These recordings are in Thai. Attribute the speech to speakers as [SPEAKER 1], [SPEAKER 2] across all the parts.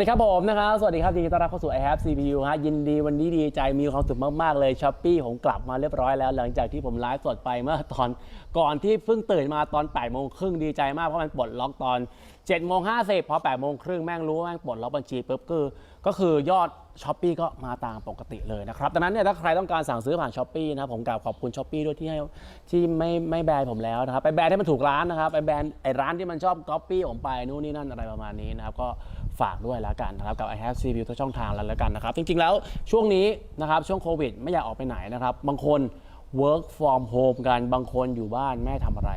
[SPEAKER 1] สวัสดีครับผมนะครับสวัสดีครับยินดีต้อนรับเข้าสู่ i have CPU ฮะยินดีวันนี้ดีใจมีความสุขมาก ๆ เลยช้อปปี้ผมกลับมาเรียบร้อยแล้วหลังจากที่ผมไลฟ์สดไปเมื่อตอนก่อนที่เพิ่งตื่นมาตอน8โมงครึ่งดีใจมากเพราะมันปลดล็อกตอน 7โมง50พอ8โมงครึ่งแม่งรู้ว่าแม่งปลดล็อกบัญชีปุ๊บคือก็คือยอดช้อปปี้ก็มาตามปกติเลยนะครับดังนั้นเนี่ยถ้าใครต้องการสั่งซื้อผ่านช้อปปี้นะผมกราบขอบคุณช้อปปี้ด้วยที่ให้ที่ไม่ไม่แบนผมแล้วนะครับไปแบนให้มันถูกร้านนะครับไปแบนไอ้ร้านที่มันชอบก๊อปปี้ผมไปนู่นนี่นั่นอะไรประมาณนี้นะครับก็ฝากด้วยแล้วกันนะครับกับ i have CPU ทุกช่องทางแล้วแล้วกันนะครับจริงๆแล้วช่วงนี้นะครับช่วงโควิด ไม่อยากออกไปไหนนะครับบางคน work from home กันบางคนอยู่บ้านแม่ทำอะไร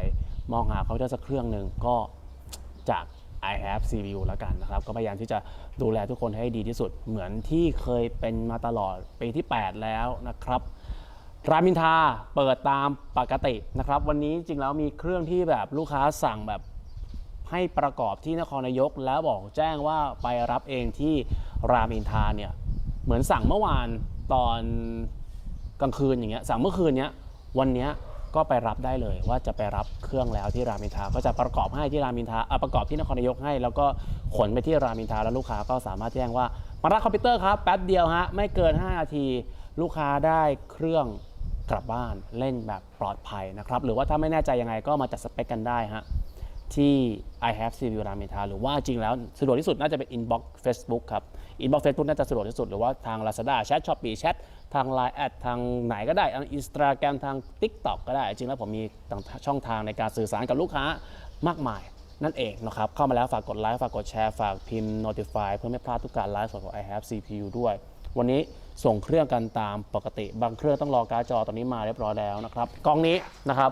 [SPEAKER 1] มองหาเขาจะสักเครื่องหนึ่งก็จาก i have CPU แล้วกันนะครับ ก็พยายามที่จะดูแลทุกคนให้ดีที่สุด เหมือนที่เคยเป็นมาตลอดปีที่ 8 แล้วนะครับรามินทาเปิดตามปกตินะครับ วันนี้จริงๆแล้วมีเครื่องที่แบบลูกค้าสั่งแบบให้ประกอบที่นครนายก แล้วบอกแจ้งว่าไปรับเองที่รามอินทาเนี่ยเหมือนสั่งเมื่อวานตอนกลางคืนอย่างเงี้ยสั่งเมื่อคืนเนี้ยวันเนี้ย ก็ไปรับได้เลยว่าจะไปรับเครื่องแล้วที่รามอินทราก็จะประกอบให้ที่รามอินทราอะประกอบที่นครนายกให้ แล้วก็ขนไปที่รามอินทราแล้วลูกค้าก็สามารถแจ้งว่ามารับคอมพิวเตอร์ครับแป๊บเดียวฮะไม่เกิน 5 นาที ลูกค้าได้เครื่องกลับบ้านเล่นแบบปลอดภัยนะครับหรือว่าถ้าไม่แน่ใจยังไงก็มาจัดสเปคกันได้ฮะ ที่ I have CPU รามอินทราหรือว่าจริงแล้วสะดวกที่สุดน่าจะเป็น inbox Facebook ครับ inbox Facebook น่าจะสะดวกที่สุด หรือว่าทาง Lazada แชท Shopee แชททาง Line แอดทางไหนก็ได้ทาง Instagram ทาง TikTok ก็ได้ จริงแล้วผมมีต่างช่องทางในการสื่อสารกับลูกค้ามากมายนั่นเองนะครับ เข้ามาแล้วฝากกดไลค์ฝากกดแชร์ฝากพิมพ์ notify เพื่อไม่พลาดทุกการไลฟ์สดของ I have CPU ด้วย วันนี้ส่งเครื่องกันตามปกติ บางเครื่องต้องรอการ์ดจอตอนนี้มาเรียบร้อยแล้วนะครับกล้องนี้นะครับ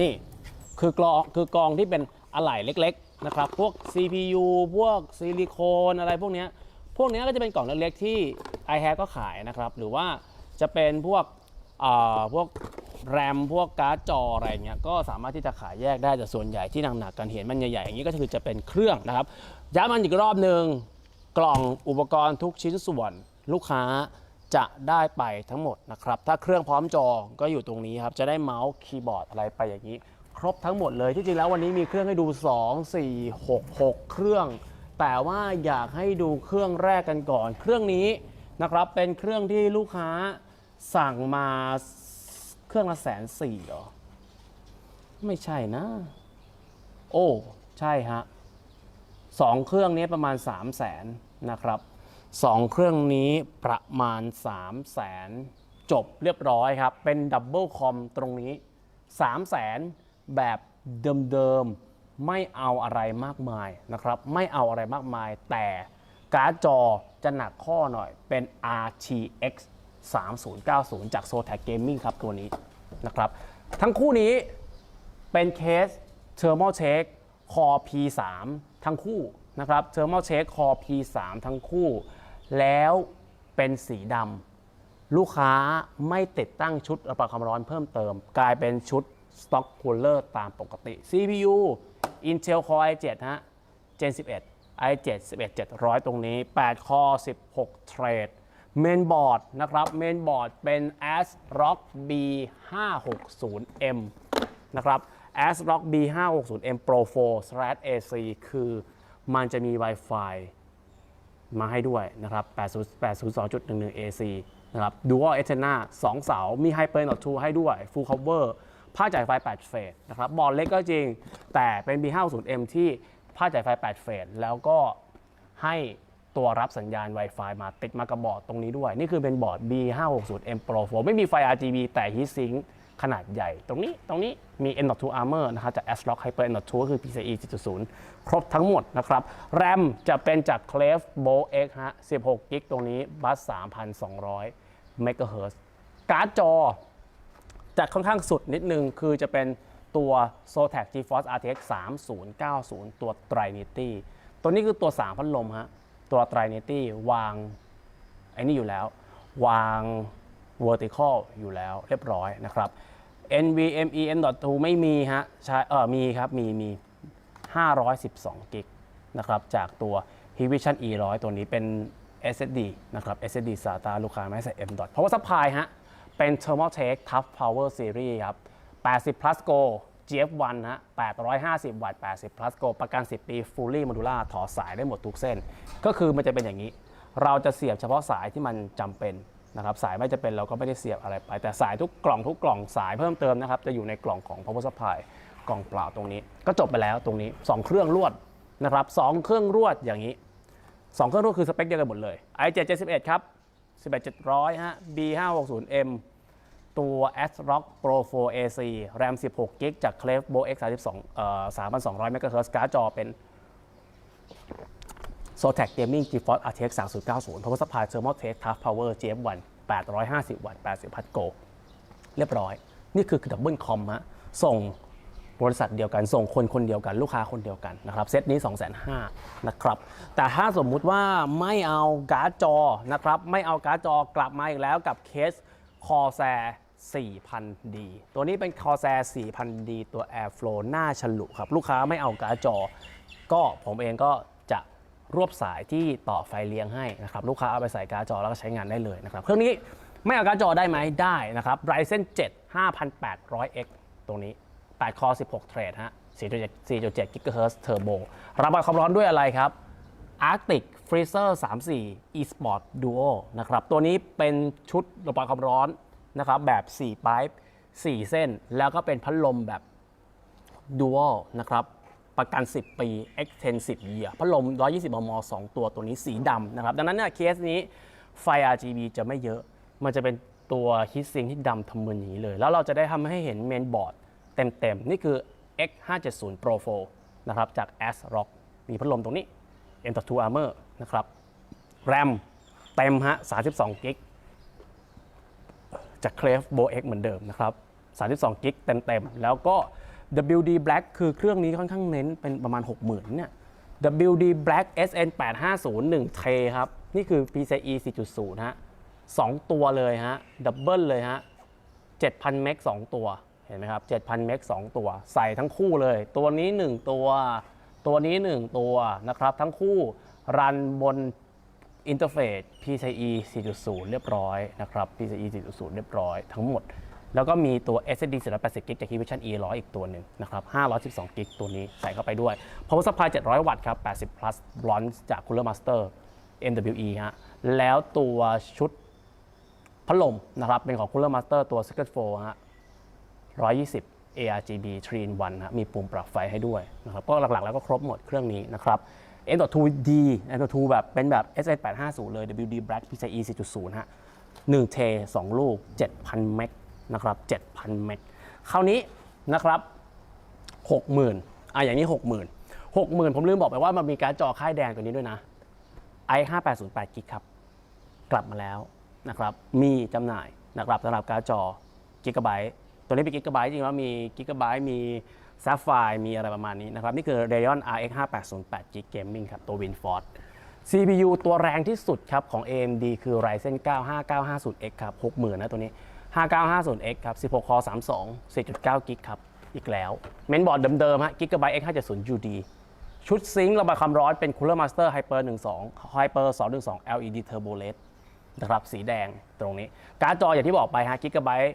[SPEAKER 1] นี่ คือกลองคือกองที่เป็นอะไหล่เล็กๆนะครับพวก CPU พวกซิลิโคนอะไรพวกนี้พวกนี้ก็จะเป็นกล่องเล็กๆที่ i h a v e ก็ขายนะครับหรือว่าจะเป็นพวกพวกแรมพวกการ์ดจออะไรเงี้ยก็สามารถที่จะขายแยกได้แต่ส่วนใหญ่ที่หนักๆกันเห็นมันใหญ่ๆอย่างนี้ก็คือจะเป็นเครื่องนะครับย้ำมันอีกรอบหนึ่งกล่องอุปกรณ์ทุกชิ้นส่วนลูกค้าจะได้ไปทั้งหมดนะครับ ถ้าเครื่องพร้อมจอก็อยู่ตรงนี้ครับ จะได้เมาส์คีย์บอร์ดอะไรไปอย่างนี้ ครบทั้งหมดเลยที่จริงแล้ววันนี้มีเครื่องให้ดู 2 4 6 6 เครื่อง แต่ว่าอยากให้ดูเครื่องแรกกันก่อน เครื่องนี้นะครับเป็นเครื่องที่ลูกค้าสั่งมาเครื่องละแสนสี่หรอ ไม่ใช่นะ โอ้ ใช่ฮะสองเครื่องนี้ประมาณ3 0 0แสนนะครับสองเครื่องนี้ประมาณ3 0 0แสนจบเรียบร้อยครับ เป็นดับเบิลคอมตรงนี้3 0 0แสน แบบเดิมๆ ไม่เอาอะไรมากมายนะครับ ไม่เอาอะไรมากมาย แต่การ์ดจอจะหนักข้อหน่อยเป็น RTX 3090 จาก Zotac Gaming ครับตัวนี้นะครับ ทั้งคู่นี้เป็นเคส Thermal Check Core P3 ทั้งคู่นะครับ Thermal Check Core P3 ทั้งคู่ แล้วเป็นสีดำลูกค้าไม่ติดตั้งชุดระบายความร้อนเพิ่มเติม กลายเป็นชุด Stock Cooler ตามปกติ CPU Intel Core i7 ฮะ Gen 11 i7 11700 ตรงนี้8 Core 16 Thread เมนบอร์ดนะครับ เมนบอร์ดเป็น ASRock B560M นะครับ ASRock B560M Pro 4 AC คือมันจะมี Wi-Fi มาให้ด้วยนะครับ802.11 AC นะครับ Dual Antenna 2 เสา มี HyperNode 2ให้ด้วย Full Cover ภาจ่ายไฟ 8 เฟสนะครับบอร์ดเล็กก็จริง แต่เป็น B50M ที่ภาจ่ายไฟ 8 เฟสแล้วก็ให้ตัวรับสัญญาณ Wi-Fi มาติดมากับบอร์ดตรงนี้ด้วย นี่คือเป็นบอร์ด B560M Pro 4 ไม่มีไฟ RGB แต่ Heatsink ขนาดใหญ่ ตรงนี้ตรงนี้มี M.2 Armor นะครับจาก ASRock Hyper M.2 ก็คือ PCIe 4.0ครบทั้งหมดนะครับ RAM จะเป็นจาก Clef Bolt X ฮะ16กิกตรงนี้บัส 3,200 MHz การ์ดจอ จะค่อนข้างสุดนิดนึง คือจะเป็นตัว Zotac GeForce RTX 3090 ตัว Trinity ตัวนี้คือตัว 3 พัดลมฮะ ตัว Trinity วางไอ้นี่อยู่แล้ว วาง vertical อยู่แล้วเรียบร้อยนะครับ NVMe M.2 ไม่มีฮะใช่เออมีครับ มีมี 512 กิกนะครับจากตัว Hivision E100 ตัวนี้เป็น SSD นะครับ SSD SATA ลูกค้าไม่ใส่ M. Power Supply ฮะ เป็น Thermaltake Tough Power Series ครับ 80 plus go GF1 ฮะ 850 วัตต์ 80 plus go ประกัน 10 ปี fully modular ถอดสายได้หมดทุกเส้น ก็คือมันจะเป็นอย่างนี้ เราจะเสียบเฉพาะสายที่มันจำเป็นนะครับ สายไม่จะเป็นเราก็ไม่ได้เสียบอะไรไป แต่สายทุกกล่องทุกกล่องสายเพิ่มเติมนะครับ จะอยู่ในกล่องของ power supply กล่องเปล่าตรงนี้ ก็จบไปแล้วตรงนี้ 2 เครื่องรวดนะครับสองเครื่องรวดอย่างนี้ 2 เครื่องรวดคือสเปคเดียวกันหมดเลย i771 ครับ 11700 ฮะ B560M ตัว S Rock Pro 4 AC RAM 16 g b จาก Clefbo X32 เอ่อ3,200 MHz การ์ดจอเป็น Zotac Gaming GeForce RTX 3090 Power Supply Thermaltake Tough Power GF1 850 วัตต์80พัทโก เรียบร้อย นี่คือดับเบิลคอมฮะ ส่ง บริษัทเดียวกัน ส่งคนคนเดียวกัน ลูกค้าคนเดียวกันนะครับเซตนี้ 2 5 0 0 0นะครับแต่ถ้าสมมุติว่าไม่เอาการ์ดจอนะครับไม่เอาการ์ดจอกลับมาอีกแล้วกับเคส Corsair 4000D ตัวนี้เป็น Corsair 4000D ตัว Airflow หน้าฉลุครับ ลูกค้าไม่เอาการ์ดจอ ก็ผมเองก็จะรวบสายที่ต่อไฟเลี้ยงให้นะครับลูกค้าเอาไปใส่การ์ดจอแล้วก็ใช้งานได้เลยนะครับเครื่องนี้ไม่เอาการ์ดจอได้ไหมได้นะครับ Ryzen 7 5800X ตรงนี้ 8 คอ 16 เทรดฮะ4.7 4.7 GHz Turbo ระบายความร้อนด้วยอะไรครับ Arctic Freezer 34 eSport Duo นะครับ ตัวนี้เป็นชุดระบายความร้อนนะครับแบบ4 pipe 4 เส้น แล้วก็เป็นพัดลมแบบ Dual นะครับ ประกัน 10 ปี Extensive Year พัดลม 120 มม 2 ตัวตัวนี้สีดำนะครับ ดังนั้นเนี่ยเคสนี้ไฟ RGB จะไม่เยอะ มันจะเป็นตัวฮิตซิงที่ดำทำมืออย่างนี้เลย แล้วเราจะได้ทำให้เห็นเมนบอร์ด เต็มๆ นี่คือ X570 Pro 4นะครับจาก ASRock มีพัดลมตรงนี้ M.2 Armor นะครับ RAM เต็มฮะ32กิกจาก Clef Bo X เหมือนเดิมนะครับ32กิกเต็มๆ แล้วก็ WD Black คือเครื่องนี้ค่อนข้างเน้นเป็นประมาณ 60,000เนี่ย WD Black SN 850 1เทครับ นี่คือ PCIe 4.0 ฮะ 2 ตัวเลยฮะ ดับเบิลเลยฮะ 7,000 เมก2ตัว เห็นไหมครับ 7,000 เมก2ตัว ใส่ทั้งคู่เลย ตัวนี้ 1 ตัว ตัวนี้ 1 ตัวนะครับ ทั้งคู่รันบนอินเทอร์เฟซ PCIe 4.0 เรียบร้อยนะครับ PCIe 4.0 เรียบร้อยทั้งหมด แล้วก็มีตัว SSD 480 g b จาก Hikvision E 100 อีกตัวหนึ่งนะครับ 512 g b ตัวนี้ใส่เข้าไปด้วย Power Supply 700 วัตต์ครับ 80 plus bronze จาก Cooler Master MWE ฮะ แล้วตัวชุดพัดลมนะครับ เป็นของ Cooler Master ตัว Secret 4ฮะ 120 ARGB 3 in 1ฮะมีปุ่มปรับไฟให้ด้วยนะครับก็หลักๆแล้วก็ครบหมดเครื่องนี้นะครับ M.2D M.2 แบบเป็นแบบ SN850 เลย WD Black PCIe 4.0ฮะ1เท2ลูก 7,000 เมกนะครับ 7,000 เมกคราวนี้นะครับ 60,000อะอย่างนี้ 60,000 60,000 ผมลืมบอกไปว่ามันมีการดจอค่ายแดงตัวนี้ด้วยนะ i5808 กิกครับ กลับมาแล้วนะครับ มีจำหน่ายนะครับสำหรับการ์ดจอกิกะไบต์ ตัวนี้เป็นกิกะไบต์จริงๆแล้วมีกิกะไบต์มีซัฟไฟมีอะไรประมาณนี้นะครับ นี่คือ Radeon RX 5808 g Gaming ครับ ตัว WinForce CPU ตัวแรงที่สุดครับ ของ AMD คือ Ryzen 9 5950X ครับ 60,000 นะตัวนี้ 5950X ครับ 16 คอ 32 4.9 กิกครับ อีกแล้ว เมนบอร์ดเดิมๆฮะ Gigabyte X570 UD ชุดซิงค์ระบายความร้อนเป็น Cooler Master Hyper 12 Hyper 212 LED Turbo LED นะครับ สีแดงตรงนี้ การ์ดจออย่างที่บอกไปฮะ Gigabyte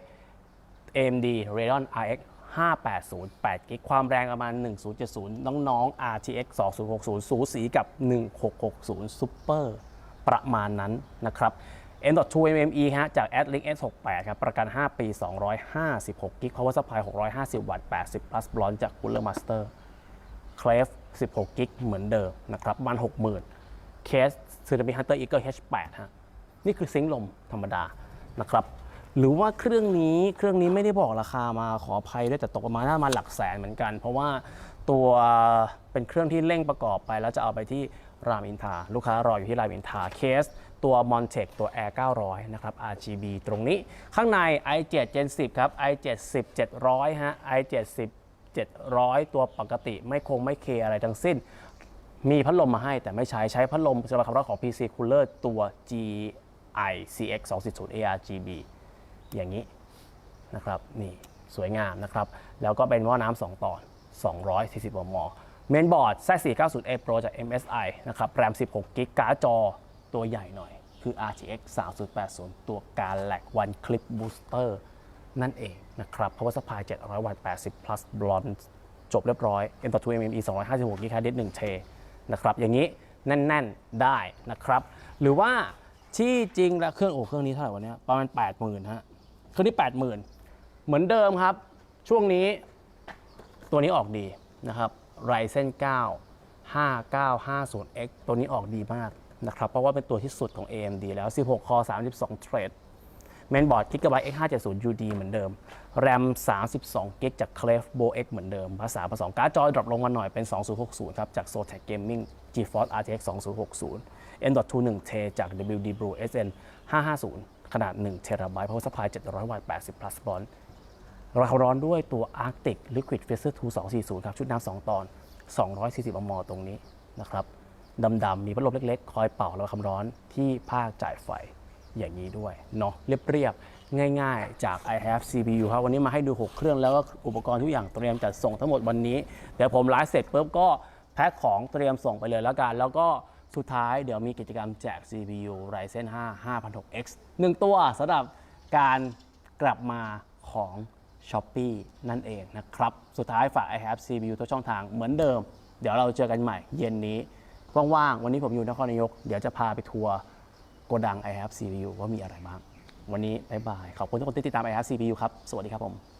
[SPEAKER 1] AMD Radeon RX 5808กิกความแรงประมาณ 1070 น้องๆ RTX 2060 สูสีกับ 1660 Super ประมาณนั้นนะครับ M.2 MME ฮะจาก Adlink S68 ครับประกัน 5 ปี 256กิก Power Supply 650 วัตต์ 80 plus bronze จาก Cooler Master c l a v 16กิกเหมือนเดิมนะครับมัน 60,000 เคส s y r a m i Hunter Eagle H8 ฮะนี่คือซิงค์ลมธรรมดานะครับ หรือว่าเครื่องนี้เครื่องนี้ไม่ได้บอกราคามาขออภัยด้วยแต่ตกประมาณน่ามาหลักแสนเหมือนกัน เพราะว่าตัวเป็นเครื่องที่เร่งประกอบไป แล้วจะเอาไปที่รามอินทาลูกค้ารออยู่ที่รามอินทาเคส ตัว Montec ตัว Air 900 นะครับ RGB ตรงนี้ข้างใน i7 Gen 10 ครับ i7 10 700 ฮะ i7 10 700 ตัวปกติไม่คงไม่เคอะไรทั้งสิ้น มีพัดลมมาให้แต่ไม่ใช้ใช้พัดลมสำหรับคำร้องของ PC Cooler ตัว GI CX 240 ARGB อย่างนี้นะครับนี่สวยงามนะครับแล้วก็เป็นหม้อน้ำ2ตอน 240 มม เมนบอร์ด Z490A Pro จาก MSI นะครับแรม 16 กิกการ์ดจอตัวใหญ่หน่อย คือ RTX 3080 ตัวการแลก One Clip Booster นั่นเองนะครับ power supply 700 วัตต์80 plus bronze จบเรียบร้อย M.2 MME 256 กิกะดิส1เทนะครับ อย่างนี้แน่น ๆ ได้นะครับ หรือว่าที่จริงแล้วเครื่องโอ้เครื่องนี้เท่าไหร่วะเนี่ยประมาณ 80,000ฮะ เครื่องนี้80,000 เหมือนเดิมครับ ช่วงนี้ตัวนี้ออกดีนะครับ Ryzen 9 5950X ตัวนี้ออกดีมากนะครับ เพราะว่าเป็นตัวที่สุดของ AMD แล้ว 16 คอ 32 เทรดเมนบอร์ด Gigabyte X570 UD เหมือนเดิม RAM 32 g b จาก Clef Bo X เหมือนเดิม ภาษาผสมการ์ดจอดรอปลงมาหน่อยเป็น 2060 ครับ จาก Zotac Gaming GeForce RTX 2060 M.2 1 t จาก WD Blue SN 550 ขนาด1 t b Power Supply 700 วัตต์ 80 plus bond เราร้อนด้วยตัว Arctic Liquid Freezer 2 240 ครับ ชุดน้ำ2ตอน 240มมตรงนี้นะครับดำๆมีพัดลมเล็กๆ คอยเป่าระบายความร้อนที่ภาคจ่ายไฟอย่างนี้ด้วยเนาะเรียบๆ ง่ายๆ จาก i have CPU ครับ วันนี้มาให้ดู 6 เครื่องแล้วก็อุปกรณ์ทุกอย่างเตรียมจัดส่งทั้งหมดวันนี้ เดี๋ยวผมไลฟ์เสร็จปุ๊บก็แพ็คของเตรียมส่งไปเลยแล้วกัน แล้วก็ สุดท้ายเดี๋ยวมีกิจกรรมแจก CPU Ryzen 5 5006X 1 ตัวสำหรับการกลับมาของ s h อ p e e นั่นเองนะครับ สุดท้ายฝาก i have CPU ทุกช่องทางเหมือนเดิม เดี๋ยวเราเจอกันใหม่เย็นนี้ ว่างๆ วันนี้ผมอยู่นครนายก เดี๋ยวจะพาไปทัวร์โกดัง i have CPU ว่ามีอะไรบ้าง วันนี้บ๊ายบาย ขอบคุณทุกคนที่ติดตาม i have CPU ครับ สวัสดีครับผม